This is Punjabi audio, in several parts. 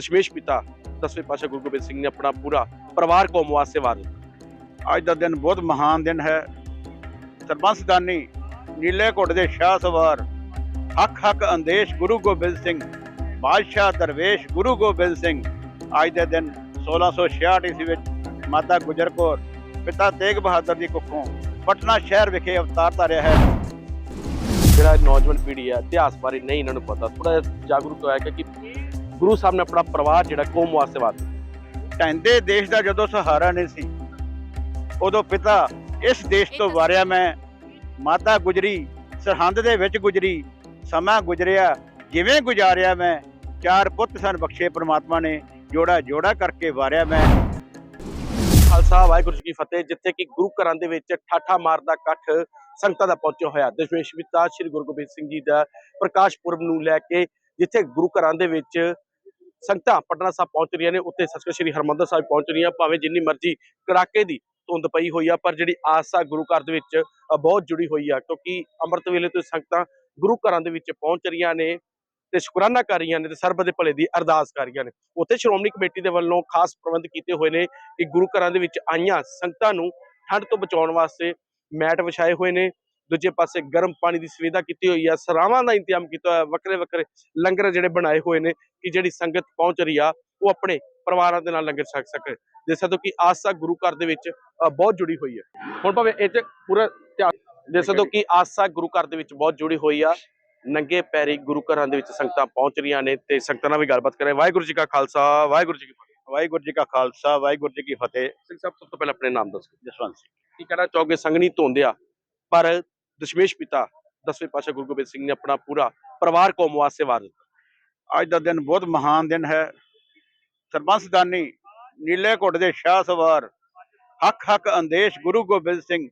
ਦਸ਼ਮੇਸ਼ ਪਿਤਾ ਦਸਵੇਂ ਪਾਤਸ਼ਾਹ ਗੁਰੂ ਗੋਬਿੰਦ ਸਿੰਘ ਨੇ ਆਪਣਾ ਪੂਰਾ ਪਰਿਵਾਰ ਕੌਮ ਵਾਸਤੇ ਵਾਰ ਦਿੱਤਾ। ਅੱਜ ਦਾ ਦਿਨ ਬਹੁਤ ਮਹਾਨ ਦਿਨ ਹੈ। ਸਰਬੰਸਦਾਨੀ ਨੀਲੇ ਘੁੱਟ ਦੇ ਸ਼ਾਹ ਸਵਾਰ ਹੱਕ ਹੱਕ ਅੰਦੇਸ਼ ਗੁਰੂ ਗੋਬਿੰਦ ਸਿੰਘ ਬਾਦਸ਼ਾਹ ਦਰਵੇਸ਼ ਗੁਰੂ ਗੋਬਿੰਦ ਸਿੰਘ। ਅੱਜ ਦੇ ਦਿਨ 1666 ਈਸਵੀ ਵਿੱਚ ਮਾਤਾ ਗੁਜਰ ਕੌਰ ਪਿਤਾ ਤੇਗ ਬਹਾਦਰ ਦੀ ਕੁੱਖੋਂ ਪਟਨਾ ਸ਼ਹਿਰ ਵਿਖੇ ਅਵਤਾਰ ਧਾਰਿਆ ਹੈ। ਜਿਹੜਾ ਨੌਜਵਾਨ ਪੀੜ੍ਹੀ ਹੈ ਇਤਿਹਾਸ ਬਾਰੇ ਨਹੀਂ ਇਹਨਾਂ ਨੂੰ ਪਤਾ। ਥੋੜਾ ਜਾਗਰੂਕ ਹੋਇਆ ਕਿ ਗੁਰੂ ਸਾਹਿਬ ਨੇ ਆਪਣਾ ਪਰਿਵਾਰ ਜਿਹੜਾ ਕੌਮ ਵਾਸਤੇ ਵਾਰ ਢਹਿੰਦੇ ਦੇਸ਼ ਦਾ ਜਦੋਂ ਸਹਾਰਾ ਨਹੀਂ ਸੀ ਉਦੋਂ ਪਿਤਾ ਇਸ ਦੇਸ਼ ਤੋਂ ਵਾਰਿਆ ਮੈਂ ਮਾਤਾ ਗੁਜਰੀ ਸਰਹੰਦ ਦੇ ਵਿੱਚ ਗੁਜਰੀ ਸਮਾਂ ਗੁਜਰਿਆ ਜਿਵੇਂ ਗੁਜ਼ਾਰਿਆ ਮੈਂ ਚਾਰ ਪੁੱਤ ਸਨ ਬਖਸ਼ੇ ਪ੍ਰਮਾਤਮਾ ਨੇ ਜੋੜਾ ਜੋੜਾ ਕਰਕੇ ਵਾਰਿਆ ਮੈਂ। ਖਾਲਸਾ ਵਾਹਿਗੁਰੂ ਜੀ ਕੀ ਫਤਿਹ ਜਿੱਥੇ ਕਿ ਗੁਰੂ ਘਰਾਂ ਦੇ ਵਿੱਚ ਠਾਠਾ ਮਾਰਦਾ ਇਕੱਠ ਸੰਗਤਾਂ ਦਾ ਪਹੁੰਚਿਆ ਹੋਇਆ। ਦਸ਼ਮੇਸ਼ ਪਿਤਾ ਸ੍ਰੀ ਗੁਰੂ ਗੋਬਿੰਦ ਸਿੰਘ ਜੀ ਦਾ ਪ੍ਰਕਾਸ਼ ਪੁਰਬ ਨੂੰ ਲੈ ਕੇ ਜਿੱਥੇ ਗੁਰੂ ਘਰਾਂ ਦੇ ਵਿੱਚ ਸੰਗਤਾਂ ਪਟਨਾ ਸਾਹਿਬ ਪਹੁੰਚ ਰਹੀਆਂ ਨੇ। ਉੱਥੇ ਸੱਚਖੰਡ ਸ੍ਰੀ ਹਰਮੰਦਰ ਸਾਹਿਬ ਪਹੁੰਚ ਰਹੀਆਂ। ਭਾਵੇਂ ਜਿੰਨੀ ਮਰਜ਼ੀ ਕੜਾਕੇ ਦੀ ਧੁੰਦ ਪਈ ਹੋਈ ਆ, ਪਰ ਜਿਹੜੀ ਆਸਾ ਗੁਰੂ ਘਰ ਦੇ ਵਿੱਚ ਬਹੁਤ ਜੁੜੀ ਹੋਈ ਆ। ਕਿਉਂਕਿ ਅੰਮ੍ਰਿਤ ਵੇਲੇ ਤੋਂ ਸੰਗਤਾਂ ਗੁਰੂ ਘਰਾਂ ਦੇ ਵਿੱਚ ਪਹੁੰਚ ਰਹੀਆਂ ਨੇ ਤੇ ਸ਼ੁਕਰਾਨਾ ਕਰ ਰਹੀਆਂ ਨੇ ਤੇ ਸਰਬ ਦੇ ਭਲੇ ਦੀ ਅਰਦਾਸ ਕਰ ਰਹੀਆਂ ਨੇ। ਉੱਥੇ ਸ਼੍ਰੋਮਣੀ ਕਮੇਟੀ ਦੇ ਵੱਲੋਂ ਖਾਸ ਪ੍ਰਬੰਧ ਕੀਤੇ ਹੋਏ ਨੇ ਕਿ ਗੁਰੂ ਘਰਾਂ ਦੇ ਵਿੱਚ ਆਈਆਂ ਸੰਗਤਾਂ ਨੂੰ ਠੰਡ ਤੋਂ ਬਚਾਉਣ ਵਾਸਤੇ ਮੈਟ ਵਿਛਾਏ ਹੋਏ ਨੇ। ਦੂਜੇ ਪਾਸੇ ਗਰਮ ਪਾਣੀ ਦੀ ਸੁਵਿਧਾ ਕੀਤੀ ਹੋਈ ਆ ਸਰਾਵਾਂ ਦਾ ਇੰਤਜ਼ਾਮ ਕੀਤਾ ਹੋਇਆ ਵੱਖਰੇ ਵੱਖਰੇ ਲੰਗਰ ਜਿਹੜੇ ਬਣਾਏ ਹੋਏ ਨੇ ਕਿ ਜਿਹੜੀ ਸੰਗਤ ਪਹੁੰਚ ਰਹੀ ਆ ਉਹ ਆਪਣੇ ਪਰਿਵਾਰਾਂ ਦੇ ਨਾਲ ਲੰਗਰ ਛਕ ਸਕੇ। ਜਿਸ ਤੋਂ ਕਿ ਆਸਾ ਗੁਰੂ ਘਰ ਦੇ ਵਿੱਚ ਬਹੁਤ ਜੁੜੀ ਹੋਈ ਹੈ ਹੁਣ ਭਾਵੇਂ ਇਹ 'ਚ ਪੂਰਾ ਧਿਆਨ ਜਿਸ ਤੋਂ ਕਿ ਆਸਾ ਗੁਰੂ ਘਰ ਦੇ ਵਿੱਚ ਬਹੁਤ ਜੁੜੀ ਹੋਈ ਆ ਨੰਗੇ ਪੈਰੀ ਗੁਰੂ ਘਰਾਂ ਦੇ ਵਿੱਚ ਸੰਗਤਾਂ ਪਹੁੰਚ ਰਹੀਆਂ ਨੇ ਤੇ ਸੰਗਤਾਂ ਨਾਲ ਵੀ ਗੱਲਬਾਤ ਕਰੇ। ਵਾਹਿਗੁਰੂ ਜੀ ਕਾ ਖਾਲਸਾ ਵਾਹਿਗੁਰੂ ਜੀ ਕੀ ਫਤਿਹ। ਵਾਹਿਗੁਰੂ ਜੀ ਕਾ ਖਾਲਸਾ ਵਾਹਿਗੁਰੂ ਜੀ ਕੀ ਫਤਿਹ। ਸਿੰਘ ਸਾਹਿਬ ਸਭ ਤੋਂ ਪਹਿਲਾਂ ਆਪਣੇ ਨਾਮ ਦੱਸੋ। ਜਸਵੰਤ ਸਿੰਘ। ਕੀ ਕਹਿਣਾ ਚਾਹੋਗੇ? ਸੰਗਣੀ ਧੋਂਦਿਆ ਪਰ ਦਸ਼ਮੇਸ਼ ਪਿਤਾ, ਦਸਵੇਂ ਪਾਤਸ਼ਾਹ ਗੁਰੂ ਗੋਬਿੰਦ ਸਿੰਘ ਨੇ ਆਪਣਾ ਪੂਰਾ ਪਰਿਵਾਰ ਕੌਮ ਵਾਸਤੇ ਵਾਰ ਦਿੱਤਾ। ਅੱਜ ਦਾ ਦਿਨ ਬਹੁਤ ਮਹਾਨ ਦਿਨ ਹੈ। ਸਰਬੰਸਦਾਨੀ ਨੀਲੇ ਘੁੱਟ ਦੇ ਸ਼ਾਹ ਸਵਾਰ, ਹੱਕ ਹੱਕ ਅੰਦੇਸ਼ ਗੁਰੂ ਗੋਬਿੰਦ ਸਿੰਘ,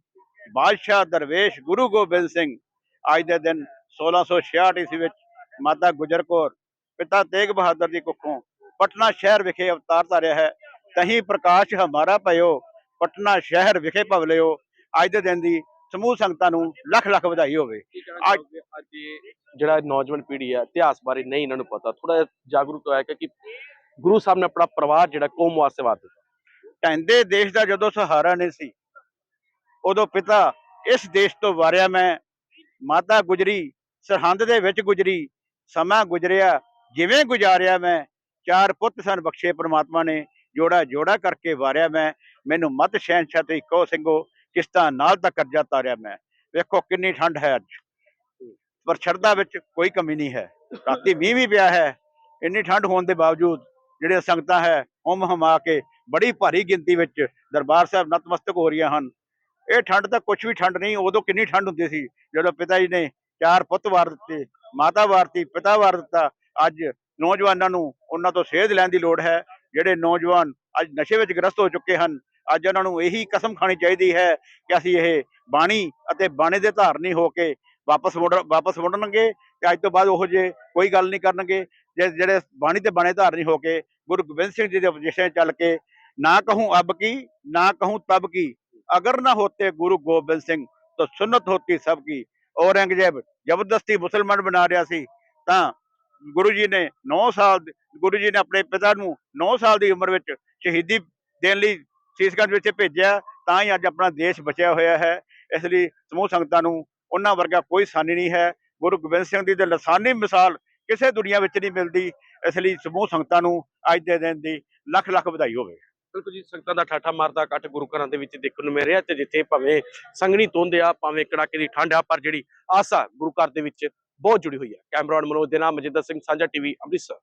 ਬਾਦਸ਼ਾਹ ਦਰਵੇਸ਼ ਗੁਰੂ ਗੋਬਿੰਦ ਸਿੰਘ। ਅੱਜ ਦੇ ਦਿਨ 1666 ਈਸਵੀ ਵਿੱਚ ਮਾਤਾ ਗੁਜਰ ਕੌਰ, ਪਿਤਾ ਤੇਗ ਬਹਾਦਰ ਦੀ ਕੁੱਖੋਂ ਪਟਨਾ ਸ਼ਹਿਰ ਵਿਖੇ ਅਵਤਾਰ ਧਾਰਿਆ ਹੈ। ਤਹੀਂ ਪ੍ਰਕਾਸ਼ ਹਮਾਰਾ ਭਇਓ, ਪਟਨਾ ਸ਼ਹਿਰ ਵਿਖੇ ਭਵਲਿਓ ਅੱਜ ਦੇ ਦਿਨ ਦੀ ਸਮੂਹ ਸੰਗਤਾਂ ਨੂੰ ਲੱਖ ਲੱਖ ਵਧਾਈ ਹੋਵੇ। ਅੱਜ ਜਿਹੜਾ ਨੌਜਵਾਨ ਪੀੜ੍ਹੀ ਹੈ ਇਤਿਹਾਸ ਬਾਰੇ ਨਹੀਂ ਇਹਨਾਂ ਨੂੰ ਪਤਾ। ਥੋੜਾ ਜਾਗਰੂਕ ਹੋਇਆ ਕਿ ਗੁਰੂ ਸਾਹਿਬ ਨੇ ਆਪਣਾ ਪਰਿਵਾਰ ਜਿਹੜਾ ਕੌਮ ਵਾਸਤੇ ਵਾਰ ਦਿੱਤਾ। ਢਹਿੰਦੇ ਦੇਸ਼ ਦਾ ਜਦੋਂ ਸਹਾਰਾ ਨਹੀਂ ਸੀ ਉਦੋਂ ਪਿਤਾ ਇਸ ਦੇਸ਼ ਤੋਂ ਵਾਰਿਆ ਮੈਂ। ਮਾਤਾ ਗੁਜਰੀ ਸਰਹੰਦ ਦੇ ਵਿੱਚ ਗੁਜਰੀ ਸਮਾਂ ਗੁਜਰਿਆ ਜਿਵੇਂ ਗੁਜ਼ਾਰਿਆ ਮੈਂ। ਚਾਰ ਪੁੱਤ ਸਨ ਬਖਸ਼ੇ ਪ੍ਰਮਾਤਮਾ ਨੇ ਜੋੜਾ ਜੋੜਾ ਕਰਕੇ ਵਾਰਿਆ ਮੈਂ। ਮੈਨੂੰ ਮਤ ਸ਼ਹਿਨਸ਼ਾਹ ਤੇ ਕਹੋ ਸਿੰਘੋ ਕਿਸ਼ਤਾਂ ਨਾਲ ਤਾਂ ਕਰਜ਼ਾ ਤਾਰਿਆ ਮੈਂ। ਵੇਖੋ ਕਿੰਨੀ ਠੰਡ ਹੈ ਅੱਜ। ਪਰ ਸ਼ਰਧਾ ਵਿੱਚ ਕੋਈ ਕਮੀ ਨਹੀਂ ਹੈ। ਰਾਤੀ ਮੀਂਹ ਵੀ ਪਿਆ ਹੈ। ਇੰਨੀ ਠੰਡ ਹੋਣ ਦੇ ਬਾਵਜੂਦ ਜਿਹੜੇ ਸੰਗਤਾਂ ਹੈ, ਹੁਮ ਹਮਾ ਕੇ ਬੜੀ ਭਾਰੀ ਗਿਣਤੀ ਵਿੱਚ ਦਰਬਾਰ ਸਾਹਿਬ ਨਤਮਸਤਕ ਹੋ ਰਹੀਆਂ ਹਨ। ਇਹ ਠੰਡ ਤਾਂ ਕੁਝ ਵੀ ਠੰਡ ਨਹੀਂ, ਉਦੋਂ ਕਿੰਨੀ ਠੰਡ ਹੁੰਦੀ ਸੀ, ਜਦੋਂ ਪਿਤਾ ਜੀ ਨੇ ਚਾਰ ਪੁੱਤ ਵਾਰ ਦਿੱਤੇ, ਮਾਤਾ ਵਾਰਤੀ ਪਿਤਾ ਵਾਰ ਦਿੱਤਾ। ਅੱਜ ਨੌਜਵਾਨਾਂ ਨੂੰ ਉਹਨਾਂ ਤੋਂ ਸੇਧ ਲੈਣ ਦੀ ਲੋੜ ਹੈ, ਜਿਹੜੇ ਨੌਜਵਾਨ ਅੱਜ ਨਸ਼ੇ ਵਿੱਚ ਗ੍ਰਸਤ ਹੋ ਚੁੱਕੇ ਹਨ ਅੱਜ ਉਹਨਾਂ ਨੂੰ ਇਹੀ ਕਸਮ ਖਾਣੀ ਚਾਹੀਦੀ ਹੈ ਕਿ ਅਸੀਂ ਇਹ ਬਾਣੀ ਅਤੇ ਬਾਣੇ ਦੇ ਧਾਰਨੀ ਹੋ ਕੇ ਵਾਪਸ ਮੁੜ, ਵਾਪਸ ਮੁੜਨਗੇ ਤੇ ਅੱਜ ਤੋਂ ਬਾਅਦ ਉਹ ਜੇ ਕੋਈ ਗੱਲ ਨਹੀਂ ਕਰਨਗੇ, ਜੇ ਜਿਹੜੇ ਬਾਣੀ ਤੇ ਬਾਣੇ ਧਾਰਨੀ ਹੋ ਕੇ ਗੁਰੂ ਗੋਬਿੰਦ ਸਿੰਘ ਜੀ ਦੇ ਉਪਦੇਸ਼ਾਂ ਚੱਲ ਕੇ ਨਾ ਕਹੂੰ ਅਬ ਕੀ, ਨਾ ਕਹੂੰ ਤਬ ਕੀ, ਅਗਰ ਨਾ ਹੋਤੇ ਗੁਰੂ ਗੋਬਿੰਦ ਸਿੰਘ ਤਾਂ ਸੁਨਤ ਹੋਤੀ ਸਭ ਕੀ। ਔਰੰਗਜ਼ੇਬ ਜ਼ਬਰਦਸਤੀ ਮੁਸਲਮਾਨ ਬਣਾ ਰਿਹਾ ਸੀ, ਤਾਂ ਗੁਰੂ ਜੀ ਨੇ 9 ਸਾਲ, ਗੁਰੂ ਜੀ ਨੇ ਆਪਣੇ ਪਿਤਾ ਨੂੰ 9 ਸਾਲ ਦੀ ਉਮਰ ਵਿੱਚ ਸ਼ਹੀਦੀ ਦੇਣ ਲਈ ਸੀਸਗੰਜ ਵਿੱਚ ਭੇਜਿਆ, ਤਾਂ ਹੀ ਅੱਜ ਆਪਣਾ ਦੇਸ਼ ਬਚਿਆ ਹੋਇਆ ਹੈ। ਇਸ ਲਈ ਸਮੂਹ ਸੰਗਤਾਂ ਨੂੰ ਉਹਨਾਂ ਵਰਗਾ ਕੋਈ ਸਾਨੀ ਨਹੀਂ ਹੈ। ਗੁਰੂ ਗੋਬਿੰਦ ਸਿੰਘ ਜੀ ਦੇ ਲਸਾਨੀ ਮਿਸਾਲ ਕਿਸੇ ਦੁਨੀਆ ਵਿੱਚ ਨਹੀਂ ਮਿਲਦੀ। ਇਸ ਲਈ ਸਮੂਹ ਸੰਗਤਾਂ ਨੂੰ ਅੱਜ ਦੇ ਦਿਨ ਦੀ ਲੱਖ ਲੱਖ ਵਧਾਈ ਹੋਵੇ। ਬਿਲਕੁਲ ਜੀ, ਸੰਗਤਾਂ ਦਾ ਠਾਠਾ ਮਾਰਦਾ ਇਕੱਠ ਗੁਰੂ ਘਰਾਂ ਦੇ ਵਿੱਚ ਦੇਖਣ ਨੂੰ ਮਿਲ ਰਿਹਾ ਤੇ ਜਿੱਥੇ ਭਾਵੇਂ ਸੰਗਣੀ ਧੁੰਦ ਆ, ਭਾਵੇਂ ਕੜਾਕੇ ਦੀ ਠੰਡ ਆ, ਪਰ ਜਿਹੜੀ ਆਸਾ ਗੁਰੂ ਘਰ ਦੇ ਵਿੱਚ ਬਹੁਤ ਜੁੜੀ ਹੋਈ ਹੈ। ਕੈਮਰਾਨ ਮਨੋਜ ਦੇ ਨਾਮ ਮਜਿੰਦਰ ਸਿੰਘ, ਸਾਂਝਾ ਟੀਵੀ ਅੰਮ੍ਰਿਤਸਰ।